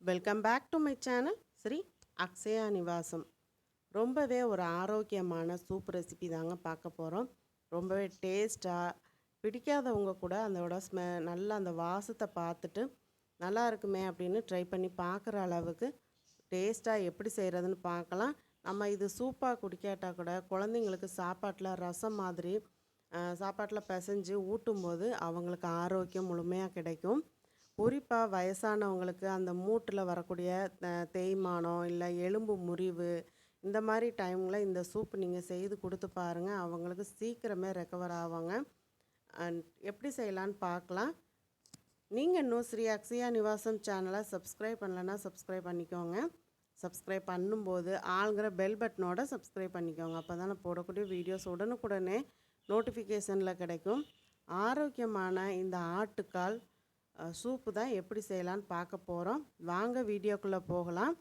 Welcome back to my channel Shri Akshaya Nivasam ரொம்பவே ஒரு ஆரோக்கியமான சூப் ரெசிபி தாங்க பார்க்க போகிறோம் ரொம்பவே டேஸ்ட்டாக பிடிக்காதவங்க கூட அதோட ஸ்மெ நல்லா அந்த வாசத்தை பார்த்துட்டு நல்லா இருக்குமே அப்படின்னு ட்ரை பண்ணி பார்க்குற அளவுக்கு டேஸ்ட்டாக எப்படி செய்கிறதுன்னு பார்க்கலாம். நம்ம இது சூப்பாக குடிக்காட்டா கூட குழந்தைங்களுக்கு சாப்பாட்டில் ரசம் மாதிரி சாப்பாட்டில் பிசைஞ்சு ஊட்டும்போது அவங்களுக்கு ஆரோக்கியம் முழுமையாக கிடைக்கும். குறிப்பாக வயசானவங்களுக்கு அந்த மூட்டில் வரக்கூடிய தேய்மானம் இல்லை எலும்பு முறிவு இந்த மாதிரி டைமில் இந்த சூப் நீங்கள் செய்து கொடுத்து பாருங்கள் அவங்களுக்கு சீக்கிரமே ரெக்கவர் ஆவாங்க. அண்ட் எப்படி செய்யலான்னு பார்க்கலாம் நீங்கள் இன்னும் ஸ்ரீ அக்ஷயா நிவாசம் சேனலை சப்ஸ்கிரைப் பண்ணலன்னா சப்ஸ்கிரைப் பண்ணிக்கோங்க. சப்ஸ்கிரைப் பண்ணும்போது ஆளுங்கிற பெல் பட்டனோட சப்ஸ்கிரைப் பண்ணிக்கோங்க. அப்போ தான் நான் போடக்கூடிய வீடியோஸ் உடனுக்குடனே நோட்டிஃபிகேஷனில் கிடைக்கும். ஆரோக்கியமான இந்த ஆட்டுக்கால் சூப்பு தான் எப்படி செய்யலான்னு பார்க்க போகிறோம் வாங்க வீடியோக்குள்ளே போகலாம்.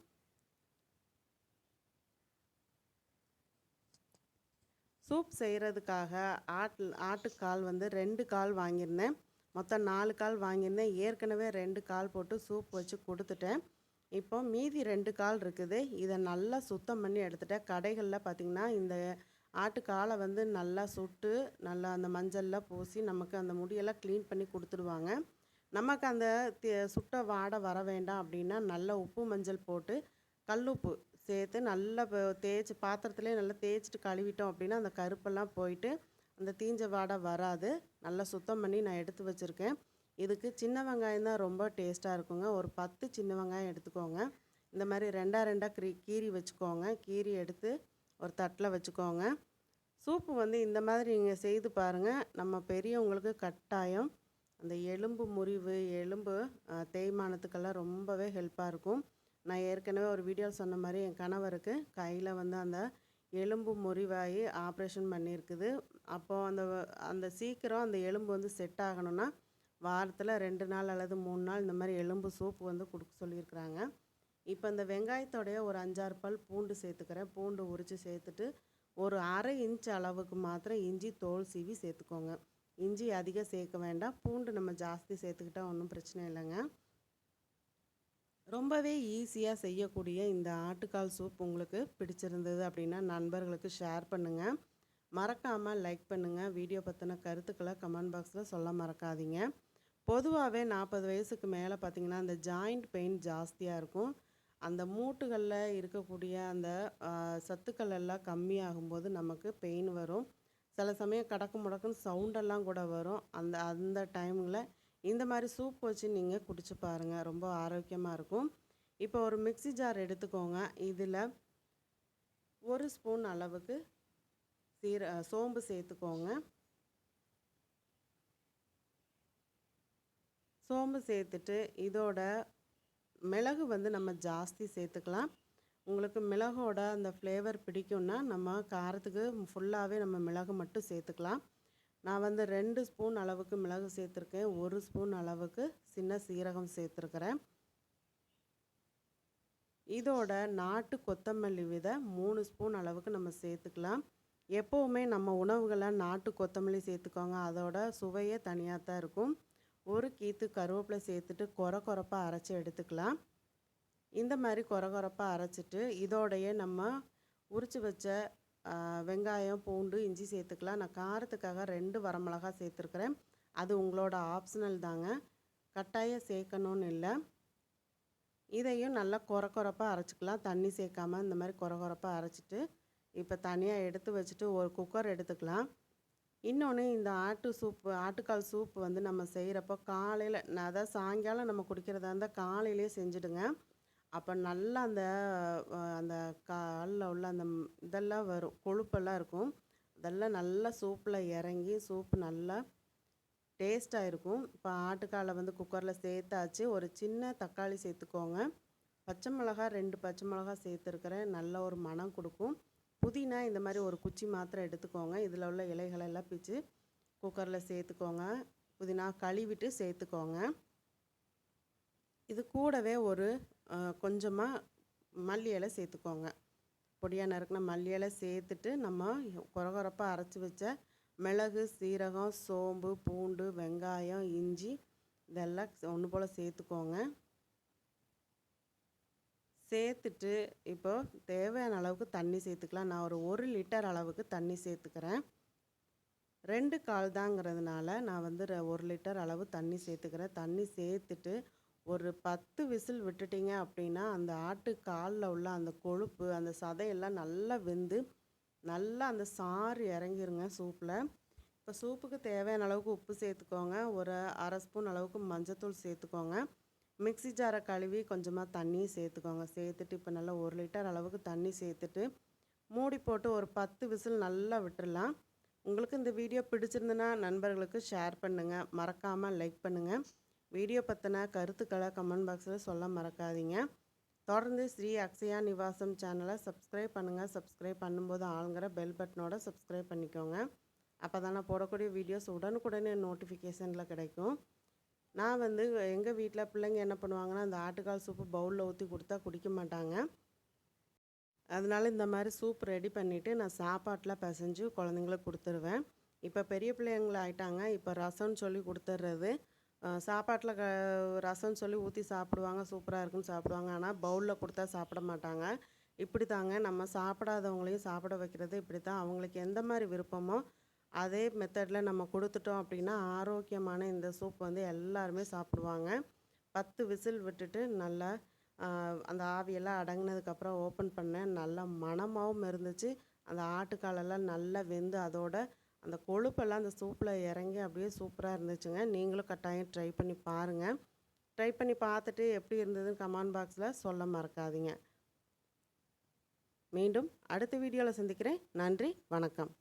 சூப் செய்கிறதுக்காக ஆட்டு ஆட்டுக்கால் வந்து ரெண்டு கால் வாங்கியிருந்தேன். மொத்தம் நாலு கால் வாங்கியிருந்தேன். ஏற்கனவே ரெண்டு கால் போட்டு சூப் வச்சு கொடுத்துட்டேன். இப்போ மீதி ரெண்டு கால் இருக்குது. இதை நல்லா சுத்தம் பண்ணி எடுத்துட்டேன். கடைகளில் பார்த்திங்கன்னா இந்த ஆட்டுக்காலை வந்து நல்லா சுட்டு நல்லா அந்த மஞ்சள்லாம் பூசி நமக்கு அந்த முடியெல்லாம் க்ளீன் பண்ணி கொடுத்துடுவாங்க. நமக்கு அந்த சுட்ட வாடை வர வேண்டாம் அப்படின்னா நல்ல உப்பு மஞ்சள் போட்டு கல்லுப்பு சேர்த்து நல்லா தேய்ச்சி பாத்திரத்துலேயே நல்லா தேய்ச்சிட்டு கழுவிட்டோம் அப்படின்னா அந்த கருப்பெல்லாம் போயிட்டு அந்த தீஞ்ச வாடை வராது. நல்லா சுத்தம் பண்ணி நான் எடுத்து வச்சுருக்கேன். இதுக்கு சின்ன வெங்காயம் தான் ரொம்ப டேஸ்ட்டாக இருக்குங்க. ஒரு பத்து சின்ன வெங்காயம் எடுத்துக்கோங்க. இந்த மாதிரி ரெண்டாக ரெண்டாக கீறி கீறி வச்சுக்கோங்க. கீறி எடுத்து ஒரு தட்டில் வச்சுக்கோங்க. சூப்பு வந்து இந்த மாதிரி நீங்கள் செய்து பாருங்கள் நம்ம பெரியவங்களுக்கு கட்டாயம். அந்த எலும்பு முறிவு எலும்பு தேய்மானத்துக்கெல்லாம் ரொம்பவே ஹெல்ப்பாக இருக்கும். நான் ஏற்கனவே ஒரு வீடியோ சொன்ன மாதிரி என் கணவருக்கு கையில் வந்து அந்த எலும்பு முறிவாகி ஆப்ரேஷன் பண்ணியிருக்குது. அப்போது அந்த அந்த சீக்கிரம் அந்த எலும்பு வந்து செட் ஆகணும்னா வாரத்தில் ரெண்டு நாள் அல்லது மூணு நாள் இந்த மாதிரி எலும்பு சூப்பு வந்து கொடுக்க சொல்லியிருக்கிறாங்க. இப்போ இந்த வெங்காயத்தோடைய ஒரு அஞ்சாறு பல் பூண்டு சேர்த்துக்கிறேன். பூண்டு உரித்து சேர்த்துட்டு ஒரு அரை இன்ச் அளவுக்கு மாத்திரம் இஞ்சி தோல் சீவி சேர்த்துக்கோங்க. இஞ்சி அதிகம் சேர்க்க வேண்டாம். பூண்டு நம்ம ஜாஸ்தி சேர்த்துக்கிட்டா ஒன்றும் பிரச்சனை இல்லைங்க. ரொம்பவே ஈஸியாக செய்யக்கூடிய இந்த ஆட்டுக்கால் சூப் உங்களுக்கு பிடிச்சிருந்தது அப்படின்னா நண்பர்களுக்கு ஷேர் பண்ணுங்கள் மறக்காமல் லைக் பண்ணுங்கள் வீடியோ பற்றின கருத்துக்களை கமெண்ட் பாக்ஸில் சொல்ல மறக்காதீங்க. பொதுவாகவே நாற்பது வயசுக்கு மேலே பார்த்திங்கன்னா அந்த ஜாயிண்ட் பெயின் ஜாஸ்தியாக இருக்கும். அந்த மூட்டுகளில் இருக்கக்கூடிய அந்த சத்துக்கள் எல்லாம் கம்மியாகும்போது நமக்கு பெயின் வரும். சில சமயம் கடக்கு முடக்குன்னு சவுண்டெல்லாம் கூட வரும். அந்த அந்த டைமில் இந்த மாதிரி சூப் வச்சு நீங்கள் குடிச்சு பாருங்கள் ரொம்ப ஆரோக்கியமாக இருக்கும். இப்போ ஒரு மிக்ஸி ஜார் எடுத்துக்கோங்க. இதில் ஒரு ஸ்பூன் அளவுக்கு சீர சோம்பு சேர்த்துக்கோங்க. சோம்பு சேர்த்துட்டு இதோட மிளகு வந்து நம்ம ஜாஸ்தி சேர்த்துக்கலாம். உங்களுக்கு மிளகோட அந்த ஃப்ளேவர் பிடிக்கும்னா நம்ம காரத்துக்கு ஃபுல்லாகவே நம்ம மிளகு மட்டும் சேர்த்துக்கலாம். நான் வந்து ரெண்டு ஸ்பூன் அளவுக்கு மிளகு சேர்த்துருக்கேன். ஒரு ஸ்பூன் அளவுக்கு சின்ன சீரகம் சேர்த்துருக்கிறேன். இதோட நாட்டு கொத்தமல்லி விதை மூணு ஸ்பூன் அளவுக்கு நம்ம சேர்த்துக்கலாம். எப்போவுமே நம்ம உணவுகளை நாட்டு கொத்தமல்லி சேர்த்துக்கோங்க. அதோட சுவையே தனியாக தான் இருக்கும். ஒரு கீத்து கருவேப்பிலை சேர்த்துட்டு கொர கொரப்பாக அரைச்சி எடுத்துக்கலாம். இந்த மாதிரி கொர கொரப்பாக அரைச்சிட்டு இதோடைய நம்ம உரித்து வச்ச வெங்காயம் பூண்டு இஞ்சி சேர்த்துக்கலாம். நான் காரத்துக்காக ரெண்டு வரமிளகா சேர்த்துருக்குறேன். அது உங்களோட ஆப்ஷனல் தாங்க. கட்டாயம் சேர்க்கணும்னு இல்லை. இதையும் நல்லா கொர கொரப்பாக அரைச்சிக்கலாம். தண்ணி சேர்க்காமல் இந்த மாதிரி கொர கொரப்பாக அரைச்சிட்டு இப்போ தனியாக எடுத்து வச்சுட்டு ஒரு குக்கர் எடுத்துக்கலாம். இன்னொன்று இந்த ஆட்டு சூப்பு ஆட்டுக்கால் சூப் வந்து நம்ம செய்கிறப்போ காலையில் அதாவது சாயங்காலம் நம்ம குடிக்கிறதா இருந்தால் காலையிலேயே செஞ்சுடுங்க. அப்போ நல்லா அந்த அந்த காலில் உள்ள அந்த இதெல்லாம் வரும். கொழுப்பெல்லாம் இருக்கும். அதெல்லாம் நல்லா சூப்பில் இறங்கி சூப்பு நல்லா டேஸ்ட்டாக இருக்கும். இப்போ ஆட்டுக்காலை வந்து குக்கரில் சேர்த்தாச்சு. ஒரு சின்ன தக்காளி சேர்த்துக்கோங்க. பச்சை மிளகா ரெண்டு பச்சை மிளகா சேர்த்துருக்கிறேன். நல்ல ஒரு மணம் கொடுக்கும். புதினா இந்த மாதிரி ஒரு குச்சி மாத்திரம் எடுத்துக்கோங்க. இதில் உள்ள இலைகளை எல்லாம் பிச்சு குக்கரில் சேர்த்துக்கோங்க. புதினா கழுவிட்டு சேர்த்துக்கோங்க. இது கூடவே ஒரு கொஞ்சமாக மல்லி இலை சேர்த்துக்கோங்க. பொடியாக நறுக்கின மல்லி இலை சேர்த்துட்டு நம்ம கொரகொரப்பாக அரைச்சி வச்ச மிளகு சீரகம் சோம்பு பூண்டு வெங்காயம் இஞ்சி இதெல்லாம் ஒன்று போல் சேர்த்துக்கோங்க. சேர்த்துட்டு இப்போ தேவையான அளவுக்கு தண்ணி சேர்த்துக்கலாம். நான் ஒரு ஒரு லிட்டர் அளவுக்கு தண்ணி சேர்த்துக்கிறேன். ரெண்டு கால் தாங்கிறதுனால நான் வந்து ஒரு லிட்டர் அளவு தண்ணி சேர்த்துக்கிறேன். தண்ணி சேர்த்துட்டு ஒரு பத்து விசில் விட்டுட்டீங்க அப்படின்னா அந்த ஆட்டு காலில் உள்ள அந்த கொழுப்பு அந்த சதையெல்லாம் நல்லா வெந்து நல்லா அந்த சாறு இறங்கிருங்க சூப்பில் இப்போ சூப்புக்கு தேவையான அளவுக்கு உப்பு சேர்த்துக்கோங்க. ஒரு அரை ஸ்பூன் அளவுக்கு மஞ்சத்தூள் சேர்த்துக்கோங்க. மிக்ஸி ஜாரை கழுவி கொஞ்சமாக தண்ணி சேர்த்துக்கோங்க. சேர்த்துட்டு இப்போ நல்லா ஒரு லிட்டர் அளவுக்கு தண்ணி சேர்த்துட்டு மூடி போட்டு ஒரு பத்து விசில் நல்லா விட்டுடலாம் உங்களுக்கு இந்த வீடியோ பிடிச்சிருந்துன்னா நண்பர்களுக்கு ஷேர் பண்ணுங்கள் மறக்காமல் லைக் பண்ணுங்கள் வீடியோ பற்றின கருத்துக்களை கமெண்ட் பாக்ஸில் சொல்ல மறக்காதீங்க. தொடர்ந்து ஸ்ரீ அக்ஷயா நிவாசம் சேனலை சப்ஸ்கிரைப் பண்ணுங்கள் சப்ஸ்கிரைப் பண்ணும்போது ஆளுங்கிற பெல் பட்டனோட சப்ஸ்கிரைப் பண்ணிக்கோங்க. அப்போ தான் நான் போடக்கூடிய வீடியோஸ் உடனுக்குடனே நோட்டிஃபிகேஷனில் கிடைக்கும். நான் வந்து எங்கள் வீட்டில் பிள்ளைங்க என்ன பண்ணுவாங்கன்னா அந்த ஆட்டுக்கால் சூப்பு பவுலில் ஊற்றி கொடுத்தா குடிக்க மாட்டாங்க. அதனால் இந்த மாதிரி சூப் ரெடி பண்ணிவிட்டு நான் சாப்பாட்டில் பிசைஞ்சு குழந்தைங்களுக்கு கொடுத்துருவேன். இப்போ பெரிய பிள்ளைங்கள ஆயிட்டாங்க இப்போ ரசம்னு சொல்லி கொடுத்துட்றது சாப்பாட்டில் க ரசம்னு சொல்லி ஊற்றி சாப்பிடுவாங்க. சூப்பராக இருக்குன்னு சாப்பிடுவாங்க. ஆனால் பவுலில் கொடுத்தா சாப்பிட மாட்டாங்க. இப்படி தாங்க நம்ம சாப்பிடாதவங்களையும் சாப்பிட வைக்கிறது. இப்படி தான் அவங்களுக்கு எந்த மாதிரி விருப்பமோ அதே மெத்தடில் நம்ம கொடுத்துட்டோம் அப்படின்னா ஆரோக்கியமான இந்த சூப் வந்து எல்லாருமே சாப்பிடுவாங்க. பத்து விசில் விட்டுட்டு நல்லா அந்த ஆவியெல்லாம் அடங்கினதுக்கப்புறம் ஓப்பன் பண்ணேன் நல்லா மணமாகவும் இருந்துச்சு. அந்த ஆட்டுக்காலெல்லாம் நல்லா வெந்து அதோட அந்த கொழுப்பெல்லாம் அந்த சூப்பில் இறங்கி அப்படியே சூப்பராக இருந்துச்சுங்க. நீங்களும் கட்டாயம் ட்ரை பண்ணி பாருங்கள் ட்ரை பண்ணி பார்த்துட்டு எப்படி இருந்ததுன்னு கமெண்ட் பாக்ஸில் சொல்ல மறக்காதீங்க. மீண்டும் அடுத்த வீடியோவில் சந்திக்கிறேன். நன்றி வணக்கம்.